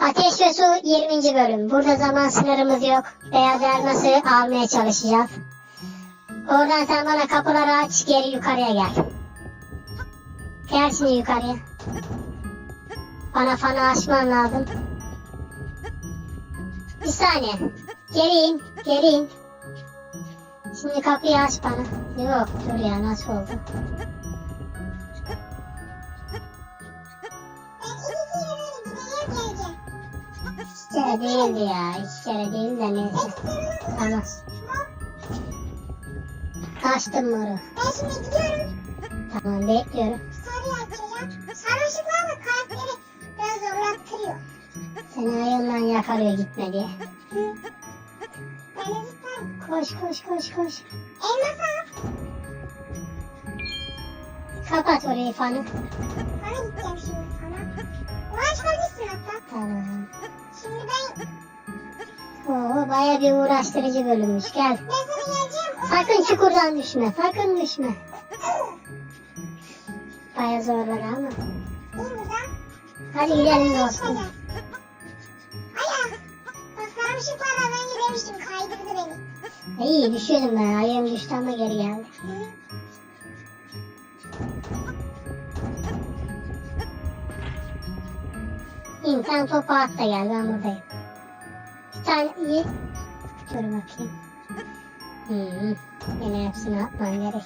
Ateş ve Su 20. bölüm. Burada zaman sınırımız yok. Beyaz elması almaya çalışacağız. Oradan sen bana kapıları aç, geri yukarıya gel. Gel şimdi yukarıya. Bana fanı açman lazım. Bir saniye. Geri in, geri in. Şimdi kapıyı aç bana. Yok, dur ya nasıl oldu? Kere değildi ya. iki kere değil de neyse. Tamam. Açtım moru. Ben şimdi gidiyorum. Tamam bekliyorum. Sarıyı açacağım. Sarı ışıklarla karakteri biraz zorlattırıyor. Seni ayağından yakalıyor gitme diye. Hı. Ben de zıplarım. Koş koş koş koş. Elmas al. Kapat orayı fanı. Sana gideceğim şimdi. Onu açabilirsin hatta. Tamam. Şimdi ben, Oo baya bir uğraştırıcı bölümmüş. Gel. Sakın çukurdan düşme. Sakın düşme. Baya zorladı ama. Hadi gidelim dostum. az önce demiştim kaydırdı beni. İyi düşüyordum ben. Ayağım düştü ama geri geldi. Hı. İn sen topu at da gel ben buradayım. Tane iyi. Dur bakayım. Hmm. Yine hepsini atman gerek.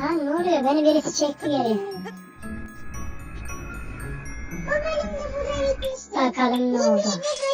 Ha ne oluyor? Beni birisi çekti geri. Bakalım ne oldu. 27